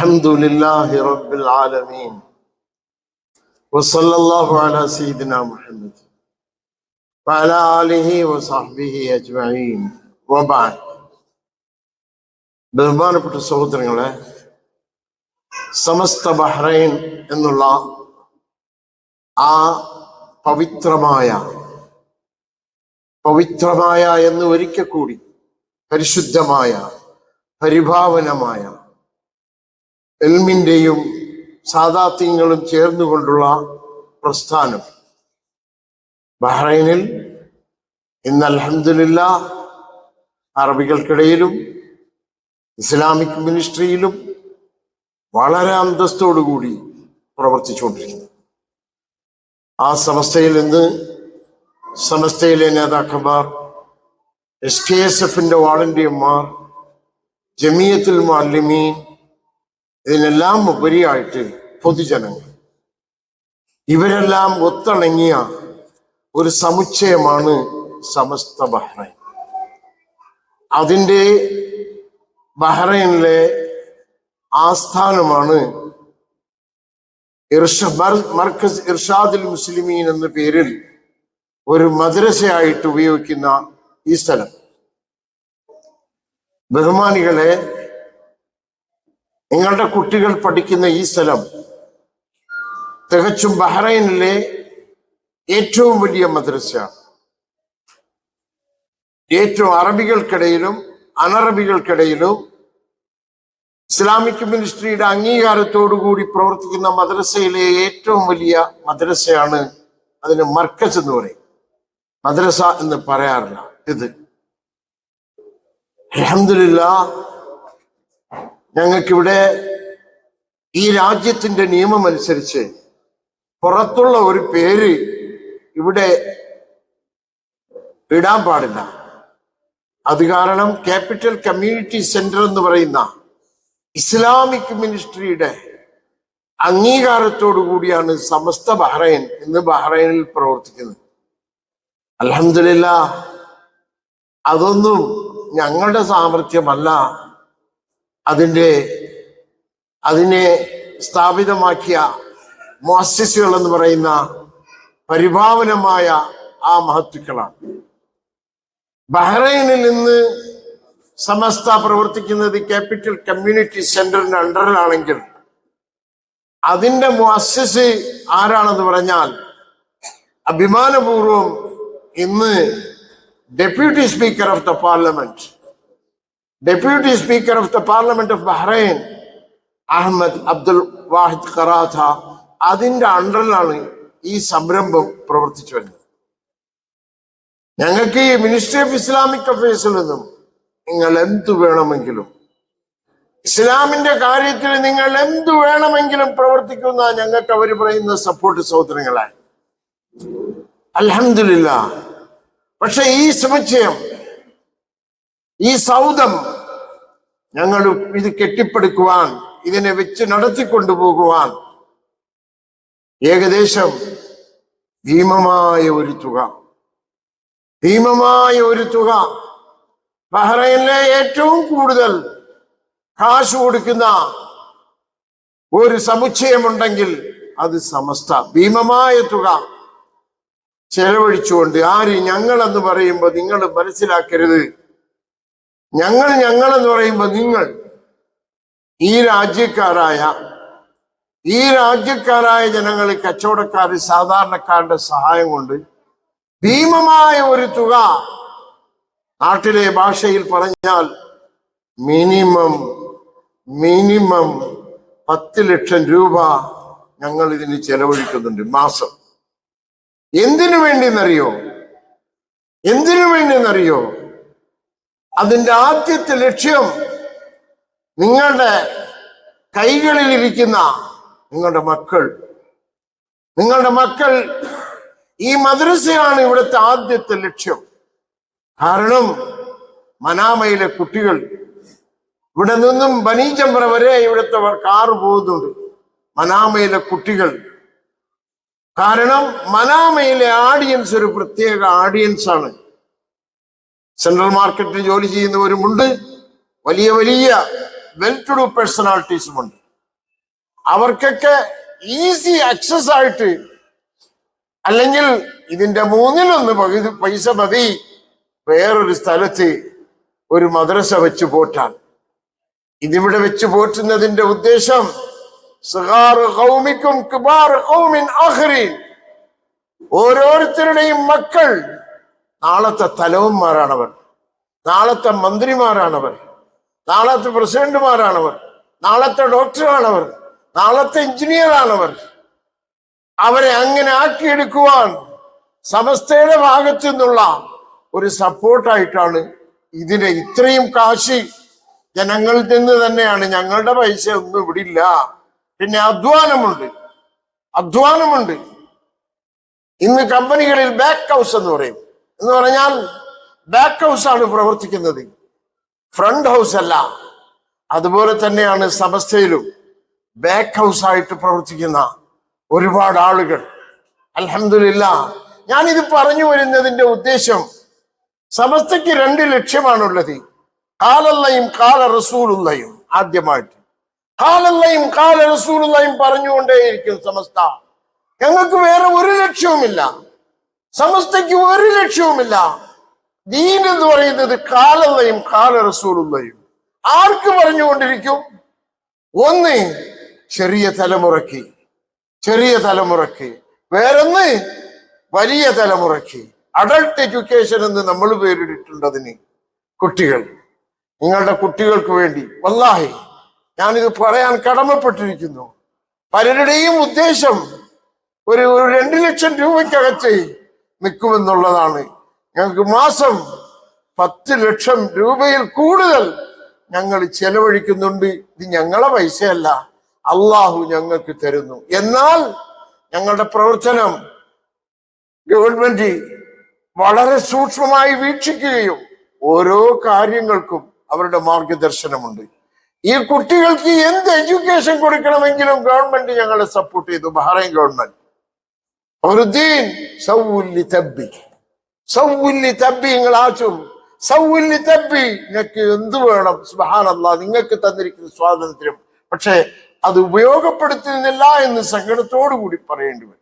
الحمد لله رب العالمين وصلى الله على سيدنا محمد وعلى آله وصحبه أجمعين وبعد ബഹുമാനപ്പെട്ട സഹോദരങ്ങളെ സമസ്ത ബഹ്റൈൻ എന്നുള്ള ആ പവിത്രമായ പവിത്രമായ എന്ന് ഒരിക്കൽ കൂടി പരിശുദ്ധമായ പരിഭാവനമായ എൽമിന്റെയും സാദാത്യങ്ങളും ചേർന്നുകൊണ്ടുള്ള പ്രസ്ഥാനം. ബഹ്റൈനിൽ ഇന്ന് അലഹമില്ല അറബികൾക്കിടയിലും ഇസ്ലാമിക് മിനിസ്ട്രിയിലും വളരെ അന്തസ്തോടുകൂടി പ്രവർത്തിച്ചുകൊണ്ടിരിക്കുന്നു. ആ സമസ്തയിൽ നിന്ന് സമസ്തയിലെ നേതാക്കന്മാർ എസ് കെ എസ് എഫിന്റെ വാളണ്ടിയന്മാർ ജമിയത്തുൽ മാലിമീൻ ഇതിനെല്ലാം ഉപരിയായിട്ട് പൊതുജനങ്ങൾ. ഇവരെല്ലാം ഒത്തിണങ്ങിയ ഒരു സമുച്ചയമാണ് സമസ്ത ബഹ്റൈൻ. അതിന്റെ ബഹ്റൈനിലെ ആസ്ഥാനമാണ് മർക്കസ് ഇർഷാദുൽ മുസ്ലിമീൻ എന്ന പേരിൽ ഒരു മദ്രസയായിട്ട് ഉപയോഗിക്കുന്ന ഈ സ്ഥലം. ബഹുമാനികളെ നിങ്ങളുടെ കുട്ടികൾ പഠിക്കുന്ന ഈ സ്ഥലം തികച്ചും ബഹ്റൈനിലെ ഏറ്റവും വലിയ മദ്രസയാണ്. ഏറ്റവും അറബികൾക്കിടയിലും അനറബികൾക്കിടയിലും ഇസ്ലാമിക് മിനിസ്ട്രിയുടെ അംഗീകാരത്തോടുകൂടി പ്രവർത്തിക്കുന്ന മദ്രസയിലെ ഏറ്റവും വലിയ മദ്രസയാണ് അതിന് മർക്കസ് എന്ന് പറയും. മദ്രസ എന്ന് പറയാറില്ല. ഇത് അലഹമില്ല ഞങ്ങൾക്കിവിടെ ഈ രാജ്യത്തിന്റെ നിയമം അനുസരിച്ച് പുറത്തുള്ള ഒരു പേര് ഇവിടെ ഇടാൻ പാടില്ല. അത് കാരണം ക്യാപിറ്റൽ കമ്മ്യൂണിറ്റി സെന്റർ എന്ന് പറയുന്ന ഇസ്ലാമിക് മിനിസ്ട്രിയുടെ അംഗീകാരത്തോടു കൂടിയാണ് സമസ്ത ബഹ്റൈൻ ഇന്ന് ബഹ്റൈനിൽ പ്രവർത്തിക്കുന്നത്. അലഹമില്ല അതൊന്നും ഞങ്ങളുടെ സാമർഥ്യമല്ല. അതിന്റെ അതിനെ സ്ഥാപിതമാക്കിയ മോസിസുകൾ എന്ന് പറയുന്ന പരിഭാവനമായ ആ മഹത്തുക്കളാണ്. ബഹ്റൈനിൽ നിന്ന് സമസ്ത പ്രവർത്തിക്കുന്നത് ക്യാപിറ്റൽ കമ്മ്യൂണിറ്റി സെന്ററിന്റെ അണ്ടറിലാണെങ്കിൽ അതിന്റെ മുഅസ്സിസ് ആരാണെന്ന് പറഞ്ഞാൽ അഭിമാനപൂർവം ഇന്ന് deputy speaker of the parliament deputy speaker of the parliament of Bahrain Ahmed Abdul Wahid Qaratha അതിന്റെ അണ്ടറിലാണ് ഈ സംരംഭം പ്രവർത്തിച്ചു വരുന്നത്. ഞങ്ങൾക്ക് ഈ മിനിസ്ട്രി ഓഫ് ഇസ്ലാമിക് അഫയേഴ്സിൽ നിന്നും നിങ്ങൾ എന്തു വേണമെങ്കിലും ഇസ്ലാമിന്റെ കാര്യത്തിൽ നിങ്ങൾ എന്തു വേണമെങ്കിലും പ്രവർത്തിക്കുന്ന ഞങ്ങൾക്ക് അവർ പറയുന്ന സപ്പോർട്ട് സഹോദരങ്ങളെ. അലഹമില്ല പക്ഷെ ഈ സമുച്ചയം ഈ സൗദം ഞങ്ങൾ ഇത് കെട്ടിപ്പടുക്കുവാൻ ഇതിനെ വെച്ച് നടത്തിക്കൊണ്ടുപോകുവാൻ ഏകദേശം ഭീമമായ ഒരു തുക. ഭീമമായ ഒരു തുക. ബഹ്റൈനിലെ ഏറ്റവും കൂടുതൽ കാശ് കൊടുക്കുന്ന ഒരു സമുച്ചയമുണ്ടെങ്കിൽ അത് സമസ്ത. ഭീമമായ തുക ചെലവഴിച്ചുകൊണ്ട് ആര് ഞങ്ങളെന്ന് പറയുമ്പോൾ നിങ്ങൾ മനസ്സിലാക്കരുത്. ഞങ്ങൾ ഞങ്ങൾ എന്ന് പറയുമ്പോൾ നിങ്ങൾ ഈ രാജ്യക്കാരായ ഈ രാജ്യക്കാരായ ജനങ്ങൾ കച്ചവടക്കാർ സാധാരണക്കാരുടെ സഹായം കൊണ്ട് ഭീമമായ ഒരു തുക നാട്ടിലെ ഭാഷയിൽ പറഞ്ഞാൽ മിനിമം മിനിമം പത്ത് ലക്ഷം രൂപ ഞങ്ങൾ ഇതിന് ചെലവഴിക്കുന്നുണ്ട് മാസം. എന്തിനു വേണ്ടി എന്നറിയോ എന്തിനു വേണ്ടിയെന്നറിയോ? അതിന്റെ ആദ്യത്തെ ലക്ഷ്യം നിങ്ങളുടെ കൈകളിൽ ഇരിക്കുന്ന നിങ്ങളുടെ മക്കൾ. നിങ്ങളുടെ മക്കൾ ഈ മദ്രസയാണ് ഇവിടുത്തെ ആദ്യത്തെ ലക്ഷ്യം. കാരണം മനാമയിലെ കുട്ടികൾ ഇവിടെ നിന്നും ബനീചമ്പ്ര വരെ ഇവിടുത്തെ കാറ് പോകുന്നുണ്ട്. മനാമയിലെ കുട്ടികൾ. കാരണം മനാമയിലെ ആഡിയൻസ് ഒരു പ്രത്യേക ആഡിയൻസ് ആണ്. സെൻട്രൽ മാർക്കറ്റിൽ ജോലി ചെയ്യുന്നവരുമുണ്ട്. വലിയ വലിയ വെൽ ടു ഡു പേഴ്സണാലിറ്റീസുമുണ്ട് അവർക്കൊക്കെ ഈസി ആക്സസ് ആയിട്ട് അല്ലെങ്കിൽ ഇതിന്റെ മൂന്നിലൊന്ന് പകുതി പൈസ മതി. വേറൊരു സ്ഥലത്ത് ഒരു മദ്രസ വെച്ച് പോറ്റാൻ. ഇതിവിടെ വെച്ച് പോറ്റുന്നതിന്റെ ഉദ്ദേശം ഓരോരുത്തരുടെയും മക്കൾ നാളത്തെ തലവന്മാരാണവർ. നാളത്തെ മന്ത്രിമാരാണവർ. നാളത്തെ പ്രസിഡന്റുമാരാണവർ. നാളത്തെ ഡോക്ടറാണവർ. നാളത്തെ എഞ്ചിനീയറാണവർ. അവരെ അങ്ങനെ ആക്കിയെടുക്കുവാൻ സമസ്തയുടെ ഭാഗത്തു നിന്നുള്ള ഒരു സപ്പോർട്ടായിട്ടാണ് ഇതിനെ ഇത്രയും കാശി ജനങ്ങളിൽ നിന്ന് തന്നെയാണ് ഞങ്ങളുടെ പൈസ ഒന്നും ഇവിടെ ഇല്ല പിന്നെ അധ്വാനമുണ്ട്. അധ്വാനമുണ്ട്. ഇന്ന് കമ്പനികളിൽ ബാക്ക് ഹൗസ് എന്ന് പറയും. എന്ന് പറഞ്ഞാൽ ബാക്ക് ഹൗസ് ആണ് പ്രവർത്തിക്കുന്നത്. ഫ്രണ്ട് ഹൗസ് അല്ല. അതുപോലെ തന്നെയാണ് സമസ്തയിലും ബാക്ക് ഹൗസ് ആയിട്ട് പ്രവർത്തിക്കുന്ന ഒരുപാട് ആളുകൾ. അലഹമില്ല ഞാനിത് പറഞ്ഞു വരുന്നതിന്റെ ഉദ്ദേശം സമസ്തയ്ക്ക് രണ്ട് ലക്ഷ്യമാണുള്ളത്. കാലല്ലയും കാല റസൂലുള്ളയും ആദ്യമായിട്ട്. കാലല്ലയും കാല റസൂലുള്ളയും പറഞ്ഞുകൊണ്ടേയിരിക്കും സമസ്ത. ഞങ്ങൾക്ക് വേറെ ഒരു ലക്ഷ്യവുമില്ല. സമസ്തയ്ക്ക് ഒരു ലക്ഷ്യവുമില്ല. ദീൻ എന്ന് പറയുന്നത് കാലല്ലയും കാല റസൂലുള്ളയും ആർക്ക് പറഞ്ഞുകൊണ്ടിരിക്കും? ഒന്ന് ചെറിയ തലമുറയ്ക്ക്. ചെറിയ തലമുറയ്ക്ക്. വേറൊന്ന് വലിയ തലമുറയ്ക്ക്. അഡൾട്ട് എഡ്യൂക്കേഷൻ എന്ന് നമ്മൾ പേരിട്ടിട്ടുണ്ടതിന് കുട്ടികൾ. നിങ്ങളുടെ കുട്ടികൾക്ക് വേണ്ടി. വല്ലാഹി ഞാനിത് പറയാൻ കടമപ്പെട്ടിരിക്കുന്നു. പലരുടെയും ഉദ്ദേശം ഒരു രണ്ട് ലക്ഷം രൂപയ്ക്കകത്ത് നിൽക്കുമെന്നുള്ളതാണ് ഞങ്ങൾക്ക് മാസം പത്ത് ലക്ഷം രൂപയിൽ കൂടുതൽ ഞങ്ങൾ ചെലവഴിക്കുന്നുണ്ട്. ഇത് ഞങ്ങളെ പൈസയല്ല. അള്ളാഹു ഞങ്ങൾക്ക് തരുന്നു. എന്നാൽ ഞങ്ങളുടെ പ്രവർത്തനം ഗവൺമെന്റ് വളരെ സൂക്ഷ്മമായി വീക്ഷിക്കുകയും ഓരോ കാര്യങ്ങൾക്കും അവരുടെ മാർഗദർശനമുണ്ട്. ഈ കുട്ടികൾക്ക് എന്ത് എഡ്യൂക്കേഷൻ കൊടുക്കണമെങ്കിലും ഗവൺമെന്റ് ഞങ്ങളെ സപ്പോർട്ട് ചെയ്തു. Bahrain government. ഫറുദ്ദീൻ സൗല്ലി തബ്ബി. സൗല്ലി തബ്ബി നിങ്ങൾ ആശും സൗല്ലി തബ്ബി നിങ്ങൾക്ക് എന്തു വേണം? സുബാനല്ല നിങ്ങൾക്ക് തന്നിരിക്കുന്ന സ്വാതന്ത്ര്യം. പക്ഷെ അത് ഉപയോഗപ്പെടുത്തുന്നില്ല എന്ന് സങ്കടത്തോടു കൂടി പറയേണ്ടി വരും.